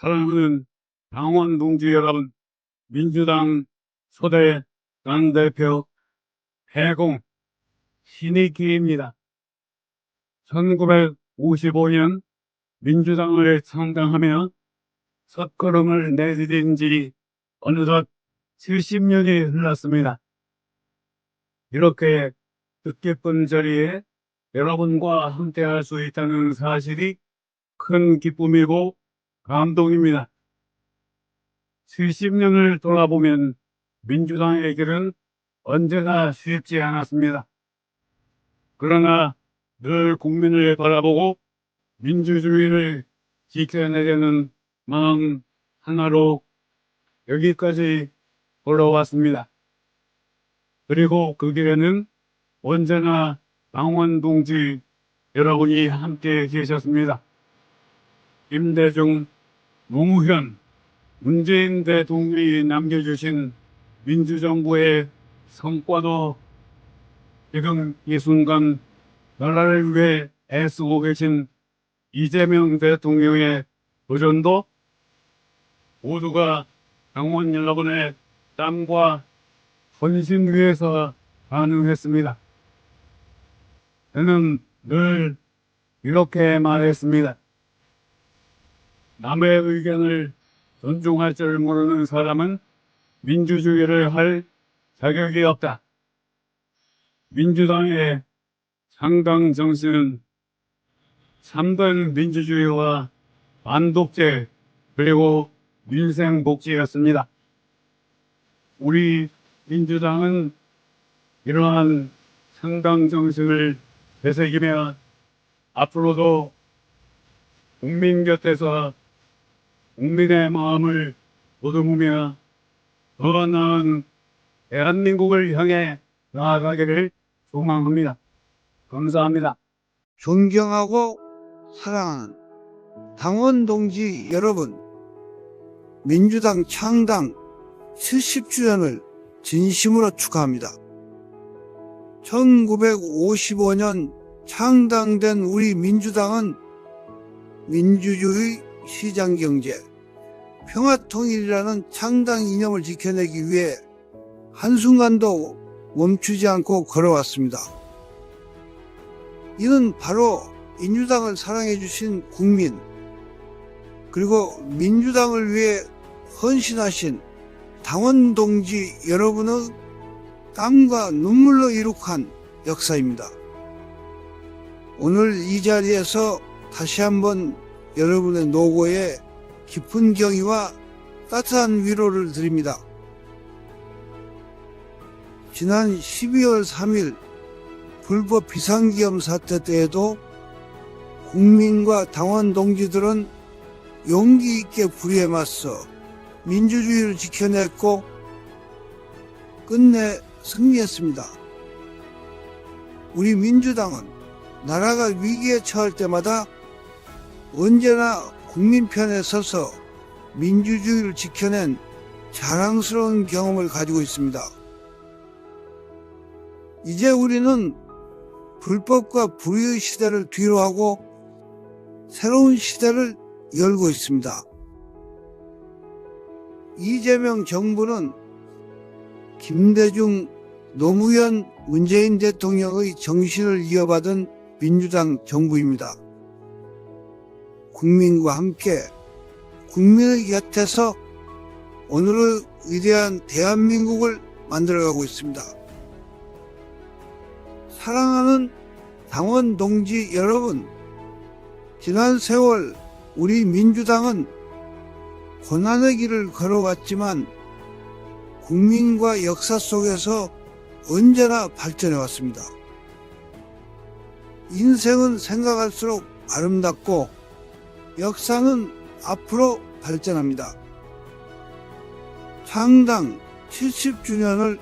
사랑하는 당원 동지 여러분, 민주당 초대 당대표 해공 신익기입니다. 1955년 민주당을 창당하며 첫걸음을 내디딘 지 어느덧 70년이 흘렀습니다. 이렇게 뜻깊은 자리에 여러분과 함께할 수 있다는 사실이 큰 기쁨이고 감동입니다. 70년을 돌아보면 민주당의 길은 언제나 쉽지 않았습니다. 그러나 늘 국민을 바라보고 민주주의를 지켜내려는 마음 하나로 여기까지 걸어왔습니다. 그리고 그 길에는 언제나 당원 동지 여러분이 함께 계셨습니다. 임대중, 노무현, 문재인 대통령이 남겨주신 민주정부의 성과도 지금 이 순간 나라를 위해 애쓰고 계신 이재명 대통령의 도전도 모두가 당원 여러분의 땀과 헌신 위에서 가능했습니다. 저는 늘 이렇게 말했습니다. 남의 의견을 존중할 줄 모르는 사람은 민주주의를 할 자격이 없다. 민주당의 상당 정신은 참된 민주주의와 반독재 그리고 민생복지였습니다. 우리 민주당은 이러한 상당 정신을 되새기며 앞으로도 국민 곁에서 국민의 마음을 보듬으며 더 나은 대한민국을 향해 나아가기를 소망합니다. 감사합니다. 존경하고 사랑하는 당원 동지 여러분, 민주당 창당 70주년을 진심으로 축하합니다. 1955년 창당된 우리 민주당은 민주주의, 시장경제, 평화통일이라는 창당 이념을 지켜내기 위해 한순간도 멈추지 않고 걸어왔습니다. 이는 바로 민주당을 사랑해주신 국민, 그리고 민주당을 위해 헌신하신 당원 동지 여러분의 땀과 눈물로 이룩한 역사입니다. 오늘 이 자리에서 다시 한번 여러분의 노고에 깊은 경의와 따뜻한 위로를 드립니다. 지난 12월 3일 불법 비상기업 사태 때에도 국민과 당원 동지들은 용기 있게 불의에 맞서 민주주의를 지켜냈고 끝내 승리했습니다. 우리 민주당은 나라가 위기에 처할 때마다 언제나 국민 편에 서서 민주주의를 지켜낸 자랑스러운 경험을 가지고 있습니다. 이제 우리는 불법과 불의의 시대를 뒤로하고 새로운 시대를 열고 있습니다. 이재명 정부는 김대중, 노무현, 문재인 대통령의 정신을 이어받은 민주당 정부입니다. 국민과 함께 국민의 곁에서 오늘의 위대한 대한민국을 만들어가고 있습니다. 사랑하는 당원 동지 여러분, 지난 세월 우리 민주당은 고난의 길을 걸어왔지만 국민과 역사 속에서 언제나 발전해 왔습니다. 인생은 생각할수록 아름답고 역사는 앞으로 발전합니다. 창당 70주년을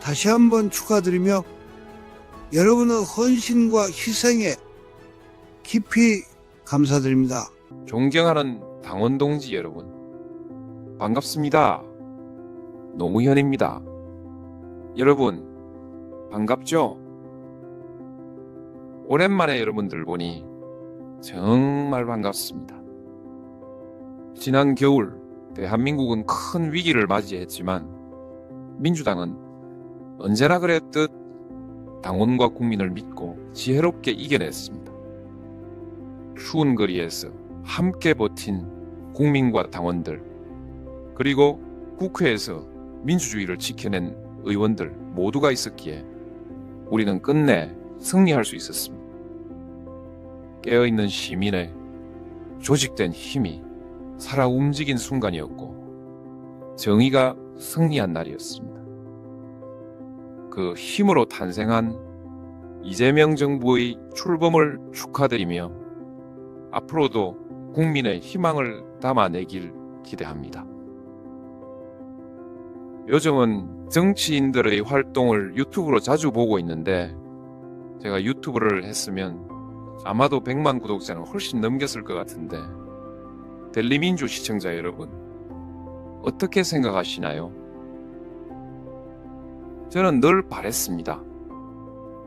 다시 한번 축하드리며 여러분의 헌신과 희생에 깊이 감사드립니다. 존경하는 당원 동지 여러분, 반갑습니다. 노무현입니다. 여러분, 반갑죠? 오랜만에 여러분들 보니 정말 반갑습니다. 지난 겨울 대한민국은 큰 위기를 맞이했지만 민주당은 언제나 그랬듯 당원과 국민을 믿고 지혜롭게 이겨냈습니다. 추운 거리에서 함께 버틴 국민과 당원들, 그리고 국회에서 민주주의를 지켜낸 의원들 모두가 있었기에 우리는 끝내 승리할 수 있었습니다. 깨어있는 시민의 조직된 힘이 살아 움직인 순간이었고 정의가 승리한 날이었습니다. 그 힘으로 탄생한 이재명 정부의 출범을 축하드리며 앞으로도 국민의 희망을 담아내길 기대합니다. 요즘은 정치인들의 활동을 유튜브로 자주 보고 있는데 제가 유튜브를 했으면 아마도 100만 구독자는 훨씬 넘겼을 것 같은데 델리민주 시청자 여러분 어떻게 생각하시나요? 저는 늘 바랬습니다.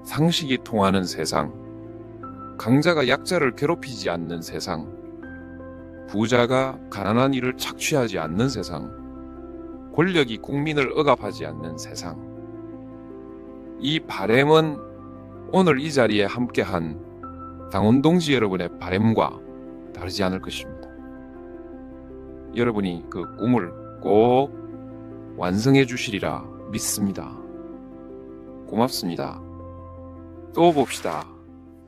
상식이 통하는 세상, 강자가 약자를 괴롭히지 않는 세상, 부자가 가난한 이를 착취하지 않는 세상, 권력이 국민을 억압하지 않는 세상. 이 바램은 오늘 이 자리에 함께한 당원 동지 여러분의 바램과 다르지 않을 것입니다. 여러분이 그 꿈을 꼭 완성해 주시리라 믿습니다. 고맙습니다. 또 봅시다.